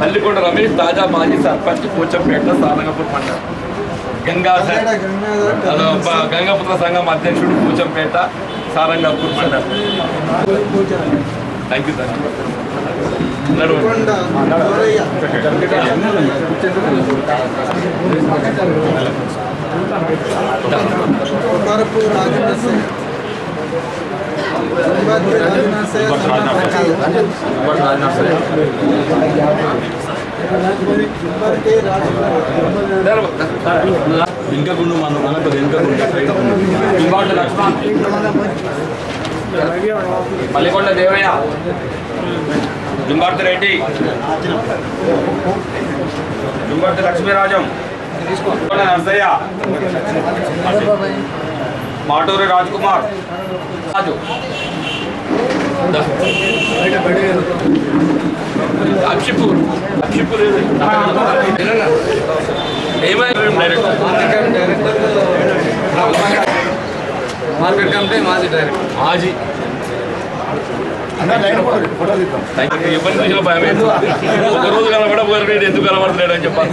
మల్లికొండ రమేష్ తాజా మాజీ సర్పంచ్ పోచంపేట సారంగపూర్ మండలం. గంగా గంగాపుత్ర సంఘం అధ్యక్షుడు పోచంపేట సారంగపూర్ మండలం. Thank you thank you Sampath Rajanath వెనుకకుండా మనం మనకు వెనుకకుండా మల్లికొండ దేవయ్య జుంబార్తి రెడ్డి జుంబార్తి లక్ష్మీరాజం నర్సయ్య మాటూరి రాజ్ కుమార్ రాజు. అక్షిపూర్. అక్షిపూర్ ఏమైనా మార్కెట్ కమిటీ మాజీ డైరెక్టర్. మాజీ. ఎవరిని చూసిన భయం. ఒక రోజు కనబడబోయారు ఎందుకు కనబడలేడు అని చెప్పాను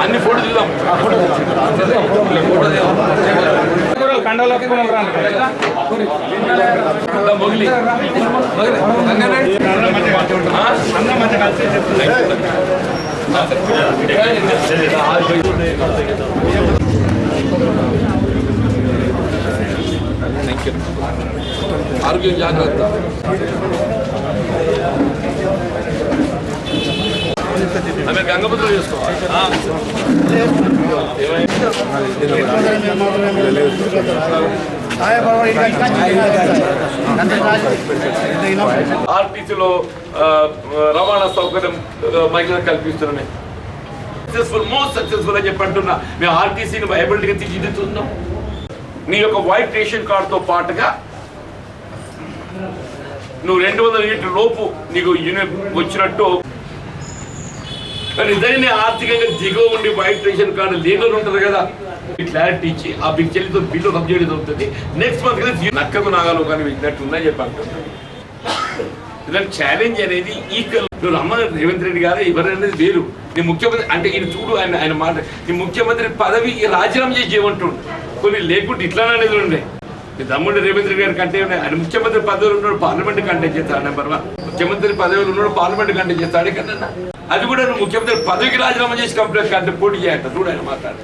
అన్ని ఫోటో చూద్దాం కండలోకి ఇలా మొగిలి ఆ? థ్యాంక్ యూ ఆరోగ్యం జాగ్రత్త చేసుకోవాలి. ఆర్టీసీలో రవాణా సౌకర్యం మహిళలకు కల్పిస్తున్నాయి. సక్సెస్ఫుల్ మోస్ట్ సక్సెస్ఫుల్ అని చెప్పి అంటున్నా. మేము ఆర్టీసీని వైబిలిటీగా తీర్చిదిద్దుతున్నాం. నీ యొక్క వైట్ రేషన్ కార్డుతో పాటుగా నువ్వు రెండు వందల యూనిట్ల లోపు నీకు యూనిట్ వచ్చినట్టు కానీ నిజంగానే ఆర్థికంగా దిగువ ఉండి బయట రేషన్ కార్డు లీగల్ ఉంటుంది కదా. క్లారిటీ ఇచ్చి ఆ బిగ్ చెల్లితో బిల్లు సబ్జెక్ట్ చేయడం జరుగుతుంది. నెక్స్ట్ మంత్ కదా నక్కకు నాగాలు కానీ విన్నట్టు ఉందని చెప్పి అంటున్నాను ఇలాంటి ఛాలెంజ్ అనేది ఈక్వల్ నువ్వు రమ్మని రేవంత్ రెడ్డి గారు ఎవరనేది వేరు. నీ ముఖ్యమంత్రి అంటే ఈయన చూడు ఆయన ఆయన మాట. నీ ముఖ్యమంత్రి పదవి రాజీనామా చేసి చేయమంటుండు కొన్ని లేకుంటే ఇట్లా అనేది ఉండే. నీ తమ్ముడు రేవంత్ రెడ్డి గారి కంటే ఉన్నాయి. ఆయన ముఖ్యమంత్రి పదవిలో ఉన్నాడు పార్లమెంట్ కంటే చేస్తాడు నెంబర్ వన్. ముఖ్యమంత్రి పదవిలో ఉన్నాడు పార్లమెంట్ కంటే చేస్తాడు కన్నా అది కూడా నువ్వు ముఖ్యమంత్రి పదవికి రాజీనామా చేసి కంప్లీట్ కంటే పోటీ చేయట. చూడు ఆయన మాట్లాడు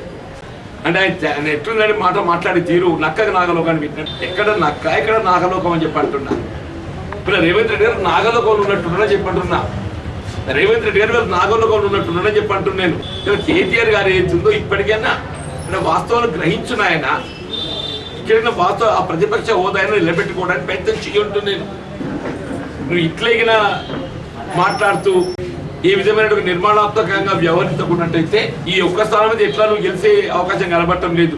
అంటే ఆయన ఎట్లుందని మాట మాట్లాడి తీరు. నక్కకి నాగలోకాన్ని పెట్టినట్టు. ఎక్కడ నక్క ఎక్కడ నాగలోకం అని చెప్పి అంటున్నా ఇప్పుడు రేవంత్ రెడ్డి గారు నాగలోకంలో ఉన్నట్టున్నారని చెప్పి అంటున్నా రేవంత్ రెడ్డి గారు వీళ్ళు నాగలోకంలో ఉన్నట్టున్నారని చెప్పి అంటున్నాను నేను. కేటీఆర్ గారు ఏతుందో ఇప్పటికైనా అంటే వాస్తవాలు గ్రహించున్న ఆయన. ఇక్కడ వాస్తవ ఆ ప్రతిపక్ష హోదాను నిలబెట్టుకోవడానికి ప్రయత్నం చేయి ఉంటున్నాను నువ్వు ఇట్లగిన మాట్లాడుతూ ఈ విధమైన నిర్మాణాత్మకంగా వ్యవహరించకున్నట్టయితే ఈ ఒక్క స్థానం మీద ఎట్లా నువ్వు గెలిచే అవకాశం కనబడటం లేదు.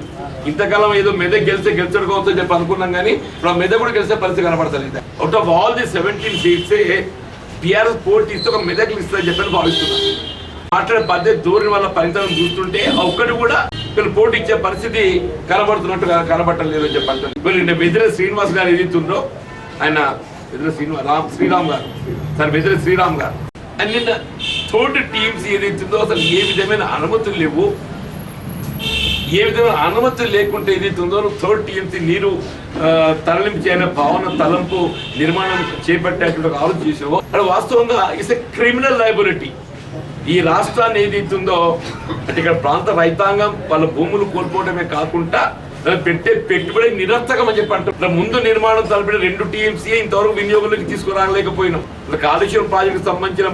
ఇంతకాలం ఏదో మెదక్ గెలిస్తే గెలిచడు కావచ్చు చెప్పి అనుకున్నాం కానీ ఇప్పుడు ఆ మెదక్ కూడా గెలిచే పరిస్థితి కనబడతలేదు. Out of all the seventeen seats TRS పోటీ ఇస్తే ఒక మెదక్ ఇస్తుందని చెప్పని భావిస్తున్నాను మాట్లాడే పద్ధతి ధోరణి వల్ల ఫలితం చూస్తుంటే ఒక్కటి కూడా వీళ్ళు పోటీ ఇచ్చే పరిస్థితి కనబడుతున్నట్టు కనబడటం లేదని అని వీళ్ళు శ్రీనివాస్ గారు ఏదైతుందో ఆయన బెదిరే శ్రీనివాస్ రామ్ శ్రీరామ్ గారు. సార్ బెదిరే శ్రీరామ్ గారు. అండ్ నిన్న తోటి టీమ్స్ ఏదైతుందో అసలు ఏ విధమైన అనుమతులు లేవు. ఏ విధమైన అనుమతులు లేకుంటే ఏదైతుందో థర్డ్ టీమ్స్ నీరు తరలింపు చేయని భావన తలంపు నిర్మాణం చేపట్టేటువంటి ఒక ఆలోచన చేసావో అక్కడ వాస్తవంగా ఇట్స్ ఎ క్రిమినల్ లైబిలిటీ ఈ రాష్ట్రాన్ని ఏదైతుందో అంటే ఇక్కడ ప్రాంత రైతాంగం వాళ్ళ భూములు కోల్పోవడమే కాకుండా పెట్టే పెట్టుబడి నిరర్థకం అని చెప్పి అంటారు ముందు నిర్మాణం తలపెట్టిన రెండు టీఎంసీ ఇంతవరకు వినియోగంలోకి తీసుకురాలేకపోయినాం. ఇట్లా కాళేశ్వరం ప్రాజెక్టు సంబంధించిన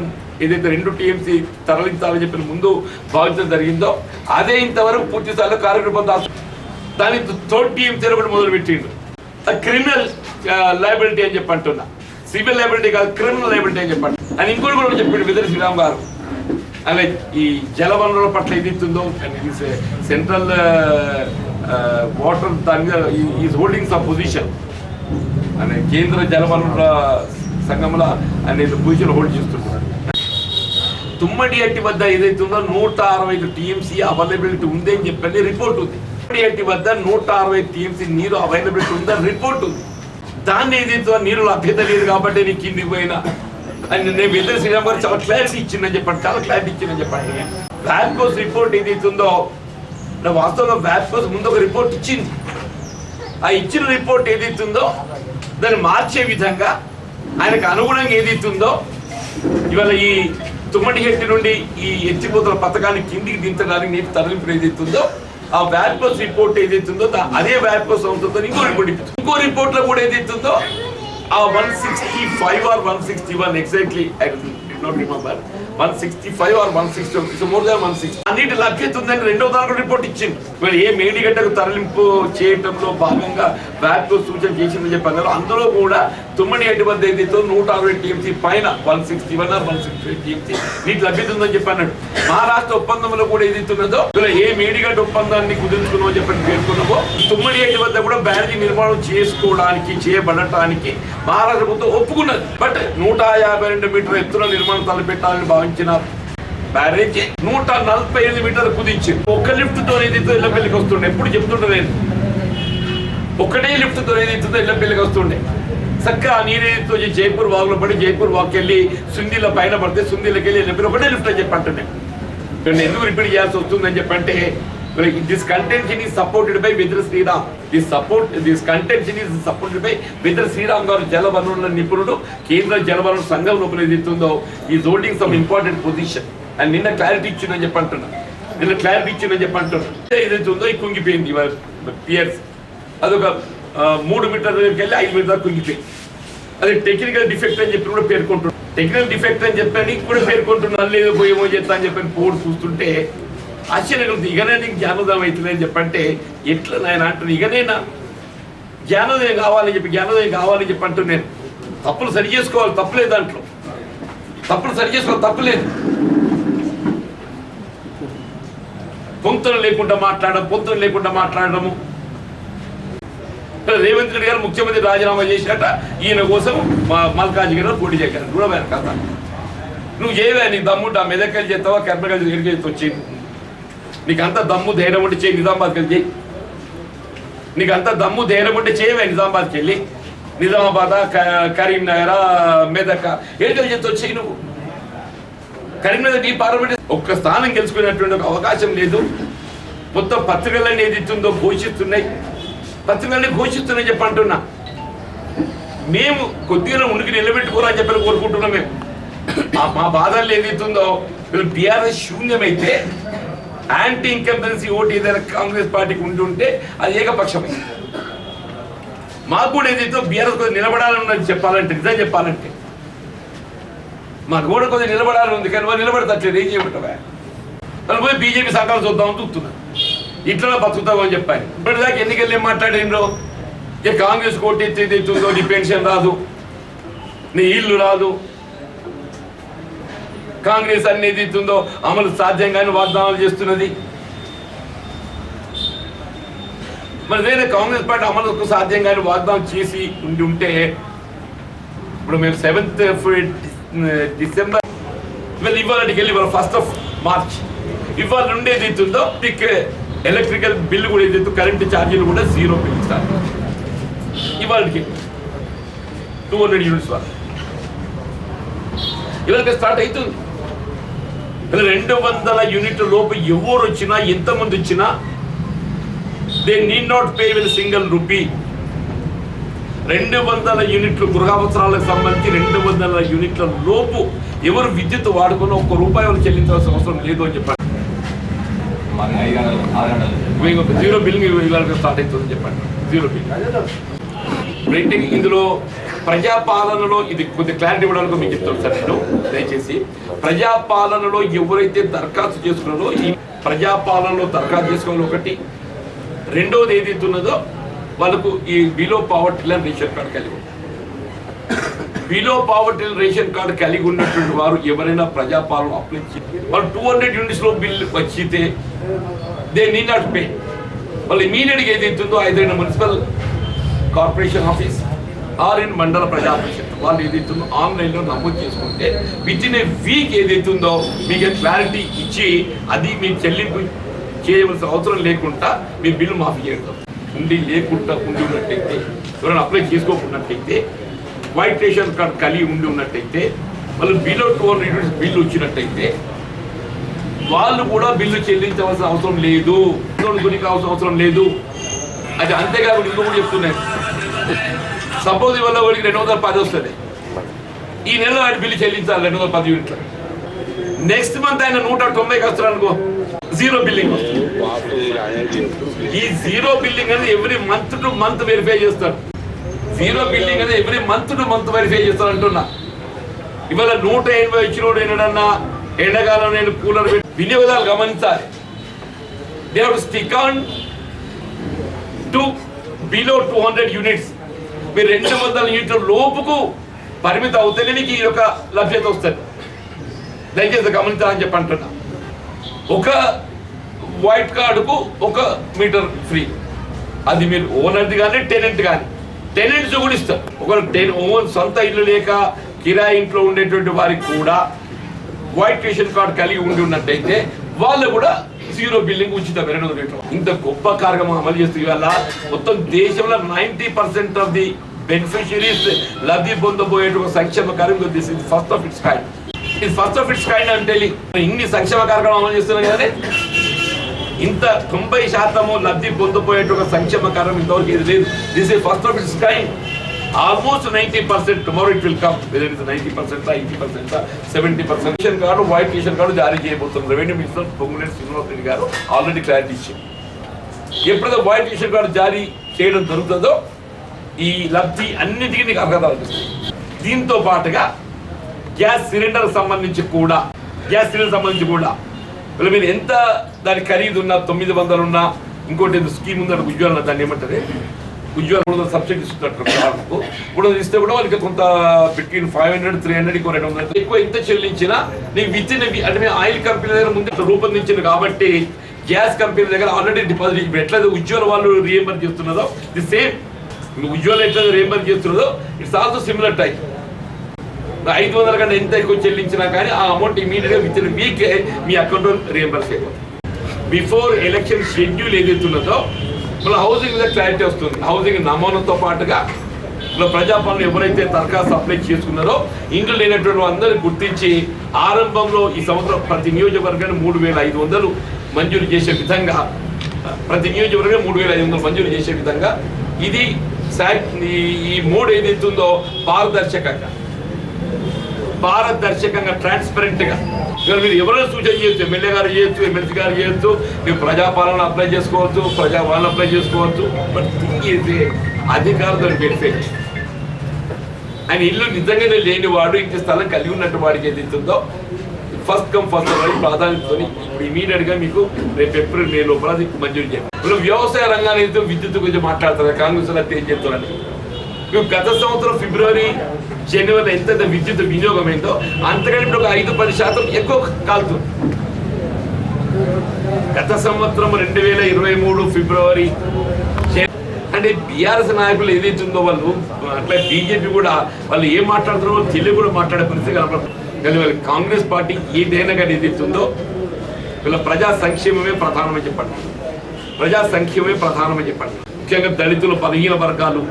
ఏదైతే రెండు టీఎంసీ తరలించాలని చెప్పిన ముందు భావించడం జరిగిందో అదే ఇంతవరకు పూర్తి స్థాయిలో కార్యక్రమం దాని థర్డ్ టీఎంసీలో కూడా మొదలుపెట్టిండు క్రిమినల్ లయబిలిటీ అని చెప్పి అంటున్నా. సివిల్ లైబిలిటీ కాదు క్రిమినల్ లైబిలిటీ అని చెప్పండి అని ఇంకోటి కూడా చెప్పిండు విదర్ శ్రీరామ్ గారు. అలా ఈ జలవనరుల పట్ల ఏది సెంట్రల్ Uh, వాటర్ దాని ఈజ్ హోల్డింగ్ సమ్ పొజిషన్ అనే కేంద్ర జలవనరుల సంఘంలో అనే పొజిషన్ హోల్డ్ చేస్తున్నాడు తుమ్మడి అట్టి వద్ద ఏదైతుందో నూట అరవై ఐదు టీఎంసీ అవైలబిలిటీ ఉంది అని చెప్పని రిపోర్ట్ ఉంది. తుమ్మడి అట్టి వద్ద నూట అరవై టీఎంసీ నీరు అవైలబిలిటీ ఉందని రిపోర్ట్ ఉంది. దాన్ని ఏదైతే నీరు లభ్యత లేదు కాబట్టి నేను కిందికి పోయినా. అని నేను వెదర్ శ్రీరామ్ గారు చాలా క్లారిటీ ఇచ్చిందని చెప్పండి చాలా క్లారిటీ ఇచ్చిందని చెప్పండి. బ్యాంకోస్ రిపోర్ట్ ఏదైతుందో నా వాస్తవంగా వ్యాప్కోస్ ముందు ఒక రిపోర్ట్ ఇచ్చింది ఆ ఇచ్చిన రిపోర్ట్ ఏదైతుందో దాన్ని మార్చే విధంగా ఆయనకు అనుగుణంగా ఏదైతుందో ఇవాళ ఈ తుమ్మడిహెట్టి నుండి ఈ ఎత్తిపోతల పథకాన్ని కిందికి దించడానికి నీటి తరలింపు ఏదైతుందో ఆ వ్యాప్కోస్ రిపోర్ట్ ఏదైతుందో అదే వ్యాప్కోస్ సంస్థతో ఇంకో రిపోర్ట్ ఇప్పించింది. ఇంకో రిపోర్ట్లో కూడా ఏదైతుందో ఆ one sixty five or one sixty one exactly I not remember one sixty five or one sixty it's more than one sixty అన్నిటి లభ్యత ఉందని రెండో దానికి రిపోర్ట్ ఇచ్చింది వీళ్ళు ఏ మేడిగడ్డకు తరలింపు చేయటంలో భాగంగా వ్యాప్ సూచన చేసిందని చెప్పారు అందులో కూడా తుమ్మని ఎటువంటి వద్ద నూట అరవై టీఎంసీ పైన one sixty one one sixty TMC. నీకు లభ్యత ఉందని చెప్పి అన్నాడు. మహారాష్ట్ర ఒప్పందంలో కూడా ఏదైతే ఇలా ఏ మేడిగడ్డ ఒప్పందాన్ని కుదుర్చుకున్నామో చెప్పని పేర్కొన్నామో తుమ్మడి ఎట్టి వద్ద కూడా బ్యారేజీ నిర్మాణం చేసుకోవడానికి చేయబడటానికి మహారాష్ట్ర ప్రభుత్వం ఒప్పుకున్నది. బట్ నూట యాభై రెండు మీటర్ ఎత్తున నిర్మాణం తలపెట్టాలని భావించిన బ్యారేజ్ నూట నలభై ఐదు మీటర్లు కుదించింది ఒక్క లిఫ్ట్తో ఏదైతే ఇళ్ళ పెళ్ళికి వస్తుండే? ఎప్పుడు చెప్తుండే ఒకటే ఒక్కటే లిఫ్ట్తో ఏదైతుందో ఇళ్ళ పెళ్ళికి వస్తుండే. చక్కగా నీరేతో నీరు జైపూర్ వాగులో పడి జైపూర్ వాక్కి వెళ్ళి సుందీల పైన పడితే సుందీలకి వెళ్ళి ఇళ్ళ ఒకటే లిఫ్ట్ అని చెప్పి నేను ఎందుకు రిపీట్ చేయాల్సి వస్తుందని చెప్పంటే this contention is supported by Vidra Sriram this support this contention is supported by Vidra Sriram గారు జలవనరుల నిపుణుడు కేంద్ర జలవనరుల సంఘం లోపల ఏదైతుందో ఈ holding some important position and నిన్న క్లారిటీ ఇచ్చిందని చెప్పి నిన్న క్లారిటీ ఇచ్చిందని చెప్పి అంటున్నా ఏదైతే ఉందో ఈ కుంగిపోయింది పియర్స్ అదొక మూడు మీటర్ల దగ్గరికి వెళ్ళి ఐదు మీటర్ దాకా కుంగిపోయి. అది టెక్నికల్ డిఫెక్ట్ అని చెప్పి కూడా పేర్కొంటున్నాడు టెక్నికల్ డిఫెక్ట్ అని చెప్పని కూడా పేర్కొంటున్నాను లేదు పోయేమో చేస్తా అని చెప్పని పోడు చూస్తుంటే ఆశ్చర్యం ఉంది. ఇకనే నీకు జ్ఞానోదయం అవుతుంది అని చెప్పంటే ఎట్లా నాయన అంటున్నా. ఇకనైనా జ్ఞానోదయం కావాలని చెప్పి జ్ఞానోదయం కావాలని చెప్పి అంటూ నేను తప్పులు సరి చేసుకోవాలి. తప్పులేదు దాంట్లో. తప్పులు సరి చేసుకోవాలి. తప్పులేదు పొంతలు లేకుండా మాట్లాడడం పొంతలు లేకుండా మాట్లాడడము. రేవంత్ రెడ్డి గారు ముఖ్యమంత్రి రాజీనామా చేసినట్ట ఈయన కోసం మా మల్కాజీ గారు పోటీ చేయగలరు చూడమైన కథ. నువ్వు చేయవే నీకు దమ్ముంటే ఆ మెదక్కలు చేస్తావా కర్మకలు ఎడికి చేసి వచ్చి నీకు అంత దమ్ము ధైర్యం ఉంటే చేయి నిజామాబాద్కి వెళ్ళి నీకు అంత దమ్ము ధైర్యం ఉంటే చేయవే నిజామాబాద్కి వెళ్ళి నిజామాబాద్ కరీంనగర్ మెదక్ ఎడికలు చేస్తూ వచ్చి నువ్వు. కరీంనగర్ నీ పార్లమెంట్ ఒక్క స్థానం గెలుచుకునేటువంటి ఒక అవకాశం లేదు. మొత్తం పత్రికలన్నీ ఏది ఇస్తుందో పోషిస్తున్నాయి పత్రికలన్నీ ఘోషిస్తున్నాయి చెప్పి అంటున్నా. మేము కొద్దిగా ఉనికి నిలబెట్టుకోరని చెప్పని కోరుకుంటున్నాం మేము. మా బాధలు ఏదైతుందో వీళ్ళు బీఆర్ఎస్ శూన్యమైతే యాంటీ ఇన్కంపెన్సీ ఓటు ఏదైనా కాంగ్రెస్ పార్టీకి ఉంటుంటే అది ఏకపక్షమే. మాకు కూడా ఏదైతే బీఆర్ఎస్ కొద్దిగా నిలబడాలని ఉన్నది చెప్పాలంటే నిజం చెప్పాలంటే. మాకు కూడా కొద్దిగా నిలబడాలని ఉంది కానీ వాళ్ళు నిలబడతట్లేదు ఏం చేయమంటావా? వాళ్ళు పోయి బీజేపీ సహకారం చూద్దామని చూస్తున్నారు ఇట్లా బతుకుతామని చెప్పాను. ఇప్పటిదాకా ఎన్నికలు ఏం మాట్లాడిండ్రు? ఇక కాంగ్రెస్ కోటి ఎత్తుందో నీ పెన్షన్ రాదు నీ ఇల్లు రాదు. కాంగ్రెస్ అనేది ఇస్తుందో అమలు సాధ్యంగానే వాగ్దానాలు చేస్తున్నది. మరి వేరే కాంగ్రెస్ పార్టీ అమలుకు సాధ్యంగానే వాగ్దానం చేసి ఉండి ఉంటే ఇప్పుడు మేము సెవెంత్ డిసెంబర్ ఇవాళ ఇవాళకి వెళ్ళి ఇవాళ ఫస్ట్ ఆఫ్ మార్చ్. ఇవాళ ఉండేది ఇస్తుందో ఉందో ఎలక్ట్రికల్ బిల్లు కూడా ఏదైతే కరెంట్ ఛార్జీలు కూడా జీరో బిల్ ఇవాళకి టూ హండ్రెడ్ యూనిట్స్ వరకు. ఇవాళకి స్టార్ట్ అవుతుంది. రెండు వందల యూనిట్ల లోపు ఎవరు వచ్చినా ఎంతమంది వచ్చినా they need not pay with single rupee రెండు వందల యూనిట్లు గృహావసరాలకు సంబంధించి రెండు వందల యూనిట్ల లోపు ఎవరు విద్యుత్ వాడుకున్న ఒక్క రూపాయి చెల్లించాల్సిన అవసరం లేదు అని చెప్పారు. మాకు ఐదు గంటలు. ఆరు గంటలు. మీకు ఒక జీరో బిల్లింగ్ ఇవాళ స్టార్ట్ అవుతుందని చెప్పండి. Zero bill. ప్రింటింగ్ ఇందులో ప్రజాపాలనలో ఇది కొద్ది క్లారిటీ ఇవ్వడానికి మీకు చెప్తాను సార్ నేను. దయచేసి ప్రజాపాలనలో ఎవరైతే దరఖాస్తు చేసుకున్నారో ఈ ప్రజాపాలనలో దరఖాస్తు చేసుకోవాలి ఒకటి. రెండవది ఏదైతే ఉన్నదో వాళ్ళకు ఈ below poverty line ration card కలిగి బిలో పావర్టీ రేషన్ కార్డు కలిగి ఉన్నటువంటి వారు ఎవరైనా ప్రజాపాలన అప్లై చేసి వాళ్ళు టూ హండ్రెడ్ యూనిట్స్లో బిల్ వచ్చితే దే నీ నాట్ పే వాళ్ళు ఇమీడియట్గా ఏదైతుందో ఏదైనా municipal corporation office or in Mandal Praja Parishad వాళ్ళు ఏదైతుందో ఆన్లైన్లో నమోదు చేసుకుంటే విత్ ఇన్ ఏ వీక్ ఏదైతుందో మీకు క్లారిటీ ఇచ్చి అది మీ చెల్లింపు చేయవలసిన అవసరం లేకుండా మీ బిల్లు మాఫీ చేయడం. ఉండి లేకుండా ఉండి ఉన్నట్టయితే ఎవరైనా అప్లై చేసుకోకున్నట్టయితే వైట్ రేషన్ కార్డ్ కలిగి ఉండి ఉన్నట్టయితే వాళ్ళు బిలో టూ హండ్రెడ్ బిల్లు వచ్చినట్టయితే వాళ్ళు కూడా బిల్లు చెల్లించవలసిన అవసరం లేదు. గురికి కావాల్సిన అవసరం లేదు. అది అంతేకాకుండా కూడా చెప్తున్నాను సపోజ్ ఇవాళ వాడికి రెండు వందల పది వస్తుంది. ఈ నెలలో ఆయన బిల్లు చెల్లించాలి రెండు వందల పది యూనిట్లు. నెక్స్ట్ మంత్ ఆయన నూట తొంభైకి వస్తారు అనుకో జీరో బిల్లింగ్ వస్తుంది. ఈ జీరో బిల్లింగ్ అనేది every month to month verify చేస్తారు జీరో బిల్లింగ్ అనేది every month to month verify చేస్తారు అంటున్నా ఇవాళ నూట ఎనభై వచ్చినోడు ఏంటన్నా ఎండాకాలం నేను కూలర్ పెట్టి వినియోగదాలు గమనించాలి. దేవుడు stick on to below two hundred units మీరు రెండు వందల యూనిట్ల లోపుకు పరిమితం అవుతేనే మీకు ఈ యొక్క లభ్యత వస్తుంది. దయచేసి గమనించాలని చెప్పి అంటున్నా. ఒక వైట్ కార్డుకు ఒక మీటర్ ఫ్రీ అది మీరు ఓనర్ది కానీ టెనెంట్ కానీ. టెనెంట్స్ కూడా ఇస్తారు. ఒక టెన్ ఓన్ సొంత ఇల్లు లేక కిరా ఇంట్లో ఉండేటువంటి వారికి కూడా వైట్ రేషన్ కార్డ్ కలిగి ఉండి ఉన్నట్టయితే వాళ్ళు కూడా జీరో బిల్లింగ్ ఉచిత రెండు ఇంత గొప్ప కార్యక్రమం అమలు చేస్తూ ఇవాళ మొత్తం దేశంలో ninety percent of the beneficiaries లబ్ధి పొందబోయేటువంటి సంక్షేమ కార్యక్రమం this is first of its kind ఇది ఫస్ట్ ఆఫ్ ఇట్స్ కైండ్ అంటే ఇన్ని సంక్షేమ కార్యక్రమం అమలు చేస్తున్నాం కదా ఇంత తొంభై శాతము లబ్ధి పొందబోయేటువంటి సంక్షేమ కార్యం ఇంతవరకు ఇది లేదు. This is first of its kind almost ninety percent tomorrow it will come whether is ninety percent eighty percent seventy percent ration card white ration card జారీ చేయబోతున్నారు రెవెన్యూ మినిస్టర్ పొంగులేటి శ్రీనివాస్ రెడ్డి గారు ఆల్రెడీ క్లారిటీ ఇచ్చారు. ఎప్పుడైతే వైట్ రేషన్ కార్డు జారీ చేయడం జరుగుతుందో ఈ లబ్ధి అన్నిటికీ నీకు అర్హత దీంతో పాటుగా గ్యాస్ సిలిండర్ సంబంధించి కూడా గ్యాస్ సిలిండర్ సంబంధించి కూడా వీళ్ళ మీరు ఎంత దాని ఖరీదు ఉన్నా తొమ్మిది వందలు ఉన్నా ఇంకోటి ఏదో స్కీమ్ ఉందని ఉజ్వల దాన్ని ఏమంటారు? ఉజ్వల కూడా సబ్సిడీ ఇస్తున్నట్టు వాళ్ళకు. కూడా ఇస్తే కూడా వాళ్ళకి కొంత between five hundred three hundred ఇంకో రెండు వందలు. ఎక్కువ ఎంత చెల్లించినా నీకు విత్ ఇన్ అంటే మేము ఆయిల్ కంపెనీ దగ్గర ముందు రూపొందించింది కాబట్టి గ్యాస్ కంపెనీ దగ్గర ఆల్రెడీ డిపాజిట్ ఇప్పుడు ఎట్లయితే ఉజ్వల వాళ్ళు రియంబర్ చేస్తున్నదో ది సేమ్ ఉజ్వల ఎట్లయితే రియంబర్ చేస్తున్నదో ఇట్స్ ఆల్సో సిమిలర్ టైప్ ఐదు వందల కంటే ఎంత ఎక్కువ చెల్లించినా కానీ ఆ అమౌంట్ ఇమీడియట్గా విత్ ఇన్ వీక్ మీ అకౌంట్ రియంబర్స్ అయిపోతుంది బిఫోర్ ఎలక్షన్ షెడ్యూల్ ఏదైతే ఉన్నదో మళ్ళీ హౌసింగ్ మీద క్లారిటీ వస్తుంది. హౌసింగ్ నమూనాతో పాటుగా ఇలా ప్రజాపాలన ఎవరైతే దరఖాస్తు అప్లై చేసుకున్నారో ఇంట్లో లేనటువంటి అందరూ గుర్తించి ఆరంభంలో ఈ సంవత్సరం ప్రతి నియోజకవర్గాన్ని మూడు వేల ఐదు వందలు మంజూరు చేసే విధంగా ప్రతి నియోజకవర్గం మూడు వేల ఐదు వందలు మంజూరు చేసే విధంగా ఇది ఈ- ఈ మూడు ఏదైతే ఉందో పారదర్శకంగా పారదర్శకంగా ట్రాన్స్పరెంట్గా ఇవాళ మీరు ఎవరైనా సూచన చేయొచ్చు ఎమ్మెల్యే గారు చేయొచ్చు ఎమ్మెల్సీ గారు చేయొచ్చు మీరు ప్రజాపాలన అప్లై చేసుకోవచ్చు ప్రజాపాలన అప్లై చేసుకోవచ్చు బట్ థింగ్ ఇది అధికారులతో బెనిఫిట్ ఆయన ఇల్లు నిజంగానే లేనివాడు ఇంటి స్థలం కలిగి ఉన్నట్టు వాడికి ఏదైతే ఉందో ఫస్ట్ కమ్ ఫస్ట్ సర్వ్ ప్రాధాన్యతతో ఇప్పుడు ఇమీడియట్గా మీకు రేపు ఏప్రిల్ మే లోపల మంజూరు చేయాలి. ఇప్పుడు వ్యవసాయ రంగాన్ని విద్యుత్ గురించి మాట్లాడతారు కాంగ్రెస్ వాళ్ళు ఏం చెప్తారని. మేము గత సంవత్సరం ఫిబ్రవరి జనవరి ఎంత విద్యుత్ వినియోగం ఏంటో అంతకంటే ఇప్పుడు ఒక ఐదు పది శాతం ఎక్కువ కాలుతుంది. గత సంవత్సరం రెండు వేల ఇరవై మూడు ఫిబ్రవరి అంటే బీఆర్ఎస్ నాయకులు ఏదైతే ఉందో వాళ్ళు అట్లా బీజేపీ కూడా వాళ్ళు ఏం మాట్లాడుతున్నారో తెలుగు కూడా మాట్లాడే పరిస్థితి కానీ కాంగ్రెస్ పార్టీ ఏదైనా కానీ ఏదైతే ఉందో వీళ్ళ ప్రజా సంక్షేమమే ప్రధానమని చెప్పండి. ప్రజా సంక్షేమమే ప్రధానమని చెప్పండి. ముఖ్యంగా దళితులు బలహీన వర్గాలు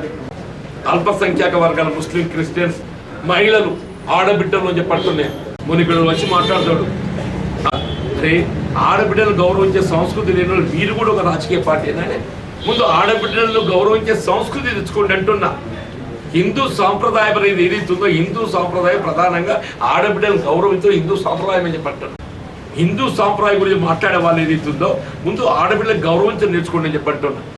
అల్పసంఖ్యాక వర్గాలు ముస్లిం క్రిస్టియన్స్ మహిళలు ఆడబిడ్డలు అని చెప్పట్టున్నాయి మొన్న వచ్చి మాట్లాడతాడు. అరే ఆడబిడ్డలు గౌరవించే సంస్కృతి లేని వాళ్ళు మీరు కూడా ఒక రాజకీయ పార్టీ అని ముందు ఆడబిడ్డలను గౌరవించే సంస్కృతి తెచ్చుకోండి అంటున్నా. హిందూ సాంప్రదాయం అనేది ఏదైతే ఉందో హిందూ సాంప్రదాయం ప్రధానంగా ఆడబిడ్డలను గౌరవించడం హిందూ సాంప్రదాయం అని చెప్పంటారు హిందూ సాంప్రదాయం గురించి మాట్లాడే వాళ్ళు ఏది ఉందో ముందు ఆడబిడ్డలకు గౌరవించడం నేర్చుకోండి అని చెప్పంటున్నా